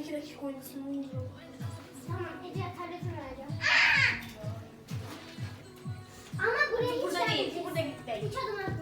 iki dakika oynasın. ne olur. Tamam Ece tabletini vereceğim. Ama buraya hiç Burada değil, gelmeyeceksin. burada git değil. Hiç adım atmayacaksın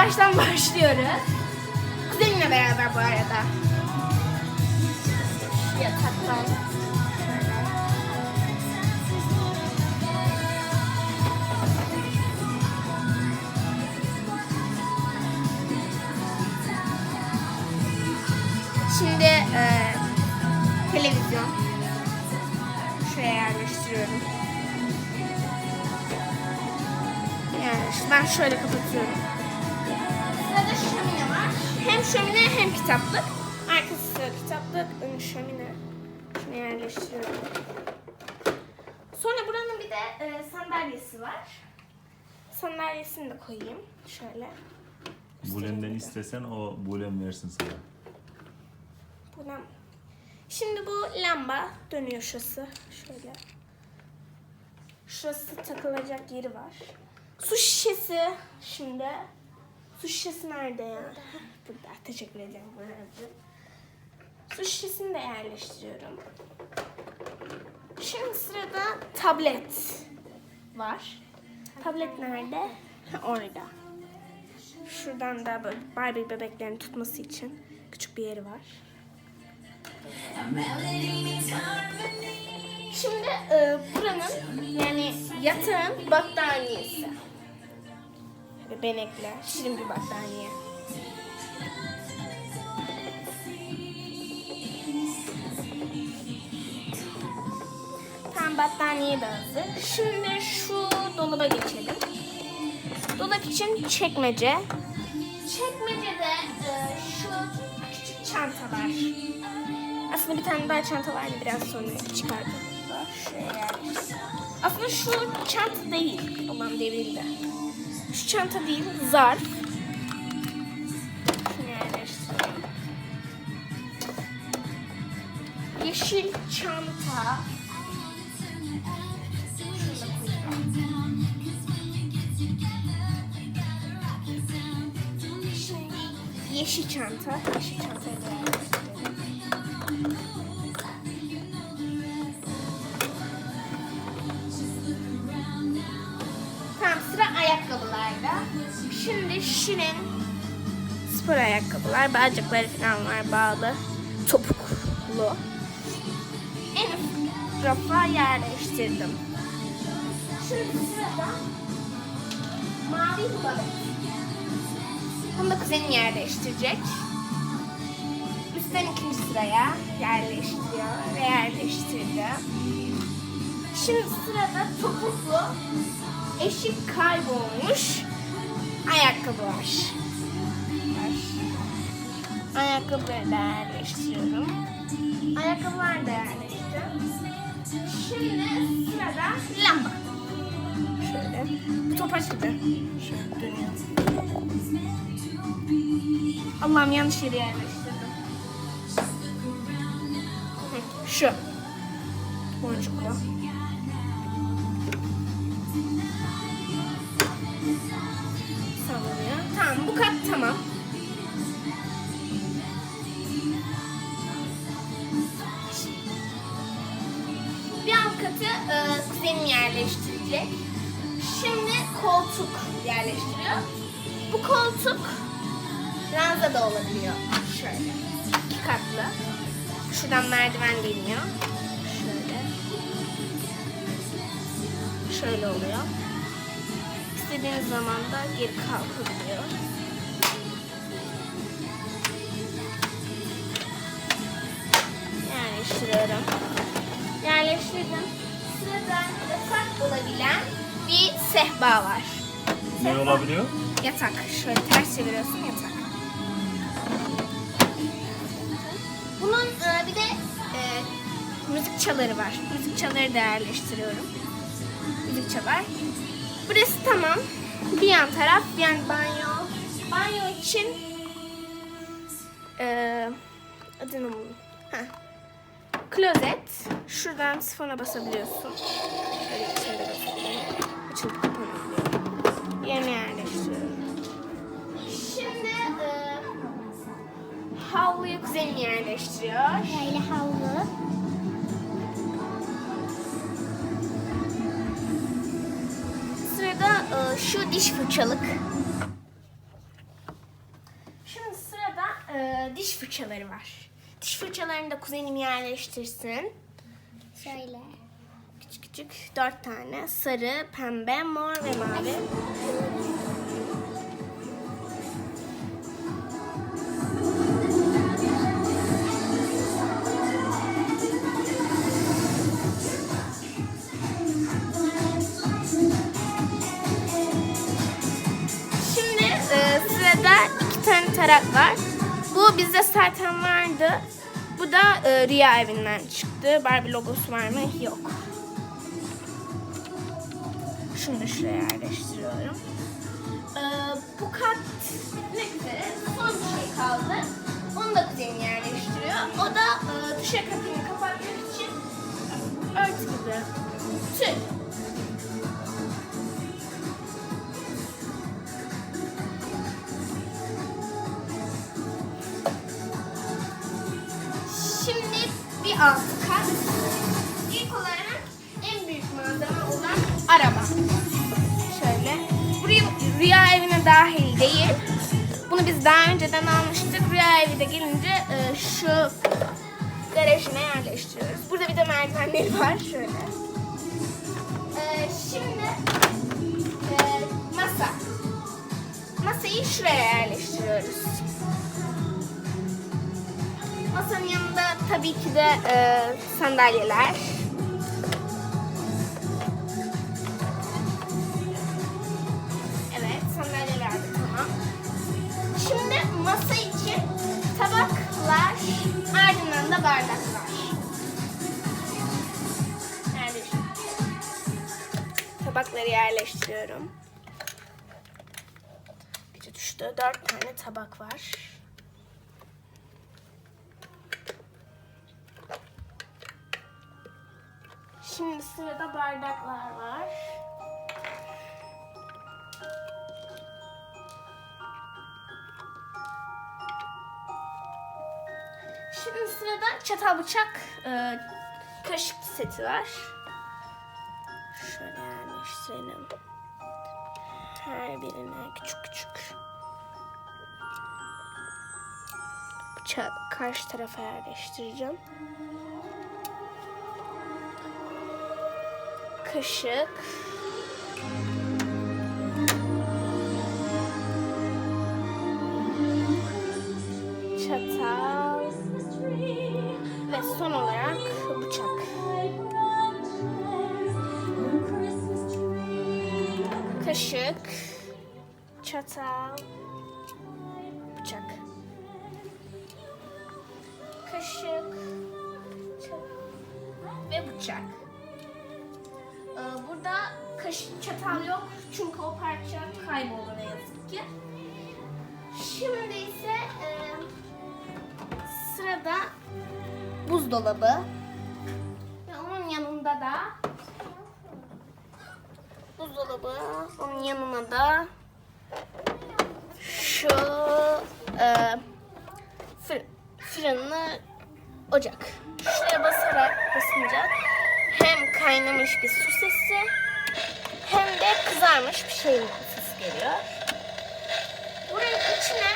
yavaştan başlıyoruz. Kuzenimle beraber bu arada. Yataktan. Şimdi e, televizyon. Şuraya yerleştiriyorum. Yani ben şöyle kapatıyorum. Hem şömine hem kitaplık. Arkası kitaplık, önü şömine. Şunu yerleştiriyorum. Sonra buranın bir de e, sandalyesi var. Sandalyesini de koyayım. Şöyle. Bulem'den istesen o Bulem versin sana. Buradan. Şimdi bu lamba dönüyor şurası. Şöyle. Şurası takılacak yeri var. Su şişesi şimdi. Su şişesi nerede ya? Heh, Burada. Teşekkür ederim. Burada. Su şişesini de yerleştiriyorum. Şimdi sırada tablet var. Tablet nerede? Orada. Şuradan da böyle Barbie bebeklerini tutması için küçük bir yeri var. Şimdi e, buranın yani yatağın battaniyesi. Böyle benekler, şirin bir battaniye. Tam battaniye de hazır. Şimdi şu dolaba geçelim. Dolap için çekmece. Çekmecede e, şu küçük çantalar. Aslında bir tane daha çanta vardı biraz sonra çıkardım. Yerleştirdim. Aslında şu çanta değil. Aman devrildi. Şu çanta değil, zarf. Şunu yerleştireyim. Yeşil çanta. Yeşil çanta. Yeşil çantayı Şimdi Şirin spor ayakkabılar. Bacakları falan var bağlı. Topuklu. En üst rafa yerleştirdim. Şimdi sırada mavi babet. Bunu da kuzenim yerleştirecek. Üstten ikinci sıraya yerleştiriyor ve yerleştirdi. Şimdi sırada topuklu eşik kaybolmuş ayakkabı var. Ayakkabıları da yerleştiriyorum. Ayakkabılar da yerleştirdim. Şimdi sırada lamba. Şöyle. Bu top açıldı. Şöyle dönüyor. Allah'ım yanlış yere yerleştirdim. Şu. Boncuklu. Yerleştirecek. Şimdi koltuk yerleştiriyor. Bu koltuk ranza da olabiliyor. Şöyle. iki katlı. Şuradan merdiven geliyor. Şöyle. Şöyle oluyor. İstediğiniz zaman da geri kalkabiliyor. Yerleştiriyorum. Yerleştirdim. Sırada yatak olabilen bir sehpa var. Ne olabiliyor? Yatak. Şöyle ters çeviriyorsun yatak. Bunun e, bir de e, müzik çaları var. Müzik çaları da yerleştiriyorum. Müzik çalar. Burası tamam. Bir yan taraf, bir yan banyo. Banyo için e, adını unuttum. Heh. Klozet. Şuradan sifona basabiliyorsun. Şöyle içeri basabiliyorum. Kapanabiliyor. Yerine yerleştiriyorum. Şimdi e, havluyu kuzenim yerleştiriyor. Böyle havlu. Sırada e, şu diş fırçalık. Şimdi sırada e, diş fırçaları var. Fırçalarını da kuzenim yerleştirsin. Şöyle. Küçük küçük dört tane. Sarı, pembe, mor ve mavi. Şimdi e, sırada iki tane tarak var. Bu bizde zaten vardı. Bu da e, Rüya evinden çıktı. Barbie logosu var mı? Yok. Şunu şuraya yerleştiriyorum. E, bu kat ne üzere son bir şey kaldı. Onu da kuzenim yerleştiriyor. O da e, duşa kapıyı kapatmak için örtü gibi. Tül. Kat. İlk olarak en büyük malzeme olan araba. Şöyle. Buraya rüya evine dahil değil. Bunu biz daha önceden almıştık. Rüya evi de gelince e, şu garajına yerleştiriyoruz. Burada bir de merdivenleri var. Şöyle. E, şimdi e, masa. Masayı şuraya yerleştiriyoruz. Masanın yanında tabii ki de e, sandalyeler. Evet, sandalyeler de tamam. Şimdi masa için tabaklar, ardından da bardaklar. Yerleştir. Tabakları yerleştiriyorum. Bir düştü. Dört tane tabak var. Şimdi sırada bardaklar var. Şimdi sırada çatal bıçak e, kaşık seti var. Şöyle yerleştirelim. Her birine küçük küçük. Bıçağı karşı tarafa yerleştireceğim. Kaşık. Çatal. Ve son olarak bıçak. Kaşık. Çatal. Çatal yok çünkü o parça kayboldu ne yazık ki. Şimdi ise e, sırada buzdolabı ve onun yanında da buzdolabı, onun yanına da şu e, fır, fırınlı ocak. Şuraya basarak basınca hem kaynamış bir su sesi hem de kızarmış bir şeyin sesi geliyor. Buranın içine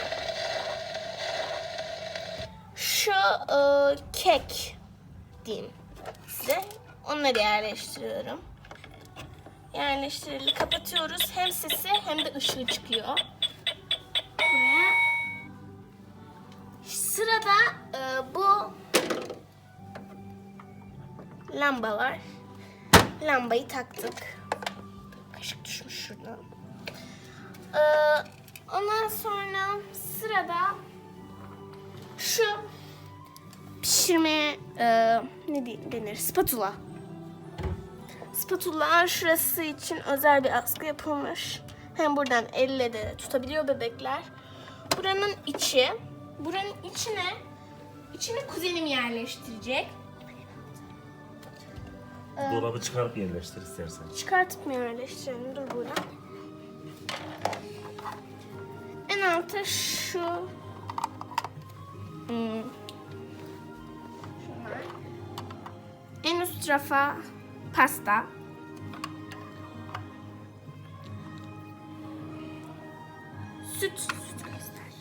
şu e, kek diyeyim size. Onları yerleştiriyorum. Yerleştirildi. Kapatıyoruz. Hem sesi hem de ışığı çıkıyor. Buraya. Sırada e, bu lamba var. Lambayı taktık. Kaşık düşmüş şuradan. Ee, ondan sonra sırada şu pişirmeye e, ne denir spatula. Spatula şurası için özel bir askı yapılmış. Hem buradan elle de tutabiliyor bebekler. Buranın içi, buranın içine içine kuzenim yerleştirecek. Dolabı çıkarıp yerleştir istersen. Çıkartıp mı yerleştirelim? Dur burada. En altta şu hmm, şunlar. En üst rafa pasta. Süt. Süt göster.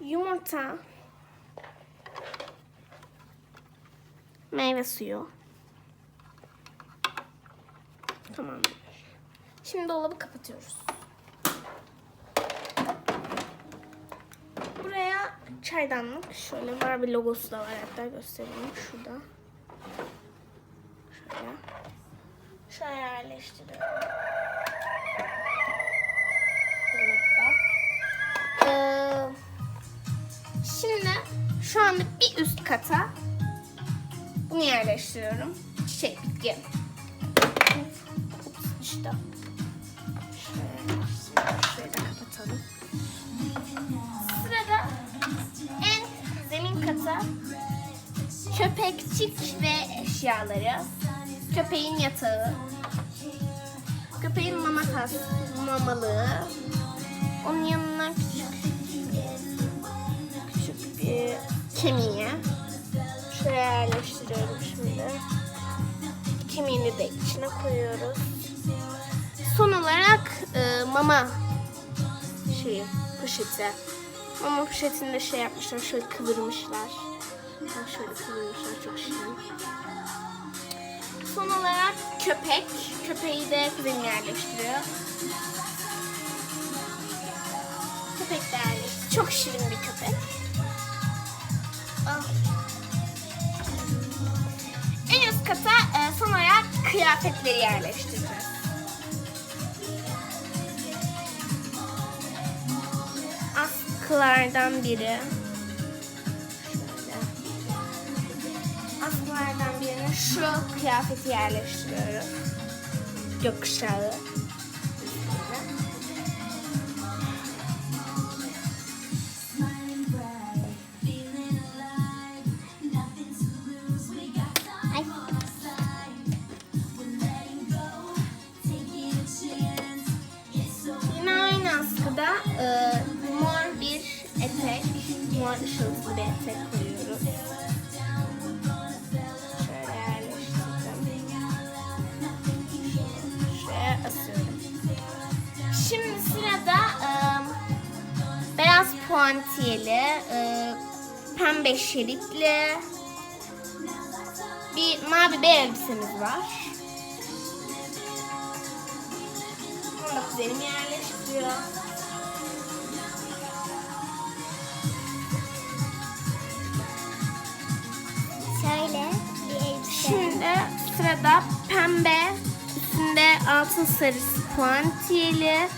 Yumurta. Meyve suyu. Tamam. Şimdi dolabı kapatıyoruz. Buraya çaydanlık. Şöyle var bir logosu da var hatta göstereyim şurada. Şöyle. Şöyle yerleştiriyorum. Ee, şimdi şu anda bir üst kata bunu yerleştiriyorum. Çiçek bitki. Ups, işte. Şöyle, kapatalım. Sırada en zemin kata köpekçik ve eşyaları. Köpeğin yatağı. Köpeğin mama tas, mamalığı. Onun yanına küçük küçük bir kemiği. Şuraya yerleştiriyorum şimdi. Kemiğini de içine koyuyoruz. Son olarak e, mama şeyi, poşeti. Mama poşetinde şey yapmışlar, şöyle kıvırmışlar. Bak şöyle kıvırmışlar, çok şirin. Son olarak köpek. Köpeği de kuzenim yerleştiriyor. Köpek de yerleştiriyor. Çok şirin bir köpek. Ah. Üst kata e, son olarak kıyafetleri yerleştireceğiz. Askılardan biri. Şöyle. Askılardan birine şu kıyafeti yerleştiriyorum. Gökkuşağı. Mor ışıltılı bir koyuyoruz. Şöyle yerleştirdim. Şuraya asıyorum. Şimdi sırada e, beyaz puantiyeli, e, pembe şeritli bir mavi bir elbisemiz var. Onu da kuzenim yerleştiriyor. Şöyle bir elbise. Şimdi sırada pembe, üstünde altın sarısı puantiyeli,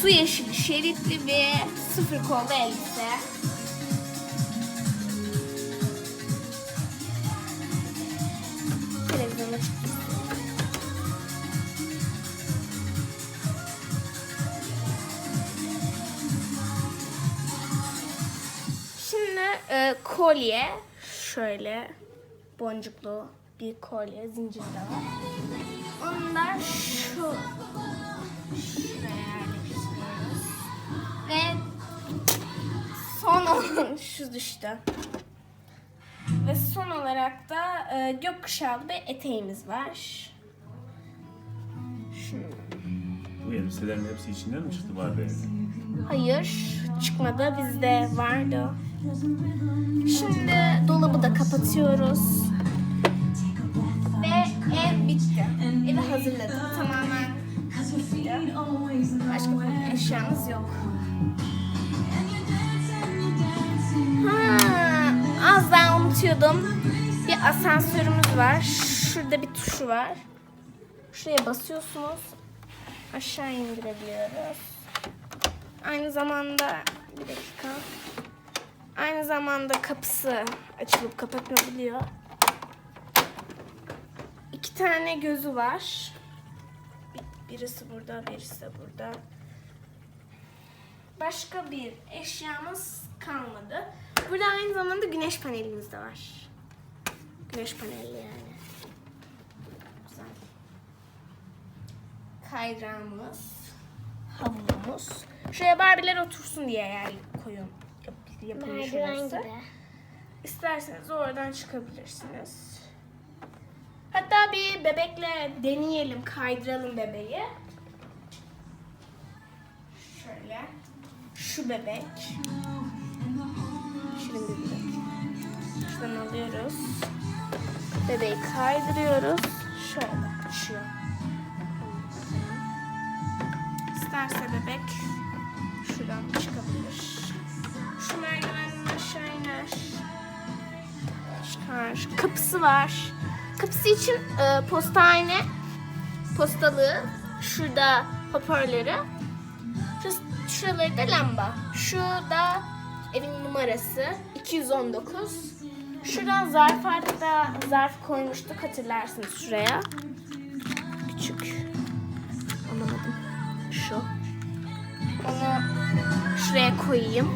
su yeşili şeritli bir sıfır kollu elbise. Televizyona. Şimdi e, kolye şöyle boncuklu bir kolye zincirde var. Onu da şu şuraya yerleştiriyoruz. Ve son olan şu düştü. Ve son olarak da e, gökkuşağlı bir eteğimiz var. Şunu Bu elbiselerin hepsi içinden mi çıktı Barbie'nin? Hayır, çıkmadı. Bizde vardı. Şimdi dolabı da kapatıyoruz. Bir eşyamız yok. Ha, az daha unutuyordum. Bir asansörümüz var. Şurada bir tuşu var. Şuraya basıyorsunuz. Aşağı indirebiliyoruz. Aynı zamanda bir dakika. Aynı zamanda kapısı açılıp kapatılabiliyor. İki tane gözü var. Bir- Birisi burada, birisi burada. Başka bir eşyamız kalmadı. Burada aynı zamanda güneş panelimiz de var. Güneş panelli yani. Güzel. Kayrağımız, havlumuz. Şuraya Barbie'ler otursun diye yer koyun. Yap, yapılmış Merdiven orası. gibi. İsterseniz oradan çıkabilirsiniz. Hatta bir bebekle deneyelim, kaydıralım bebeği. Şu bebek. Şirin. Şuradan alıyoruz. Bebeği kaydırıyoruz. Şöyle düşüyor. İsterse bebek şuradan çıkabilir. Şu merdivenden aşağı iner. Çıkar. Kapısı var. Kapısı için e, postane postalığı. Şurada hoparlörü. Şuraları da lamba. Şu da evin numarası 219. Şuradan zarflarda zarf koymuştuk hatırlarsınız şuraya. Küçük. Anlamadım. Şu. Onu şuraya koyayım.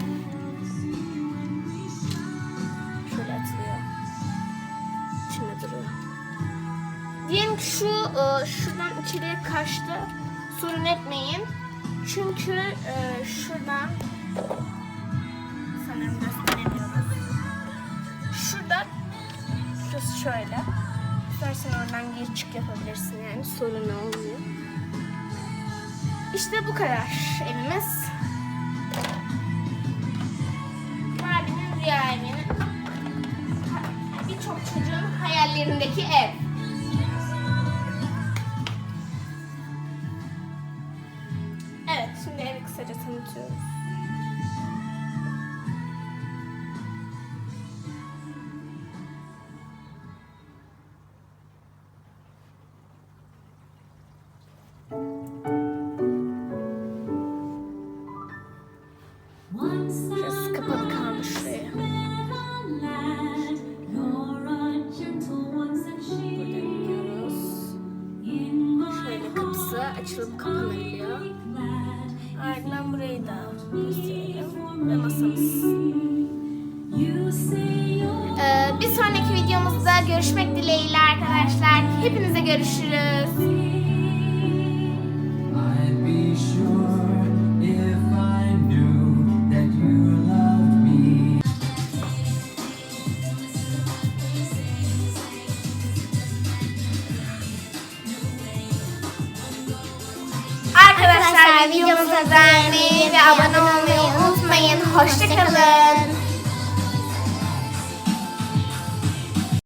Şöyle atılıyor. İçinde duruyor. Diyelim ki şu e, şuradan içeriye kaçtı. Sorun etmeyin. Çünkü e, şuradan sanırım gösteremiyoruz. Şurada şurası şöyle. İstersen oradan gir çık yapabilirsin yani sorun olmuyor. İşte bu kadar evimiz. Barbie'nin rüya evinin birçok çocuğun hayallerindeki ev. Kısaca tanıtıyoruz. Ve masamız. Ee, bir sonraki videomuzda görüşmek dileğiyle arkadaşlar. Hepinize görüşürüz. I'd be sure if I knew that you loved me. Arkadaşlar videomuzu beğenmeyi ve abone olmayı. Hoşçakalın.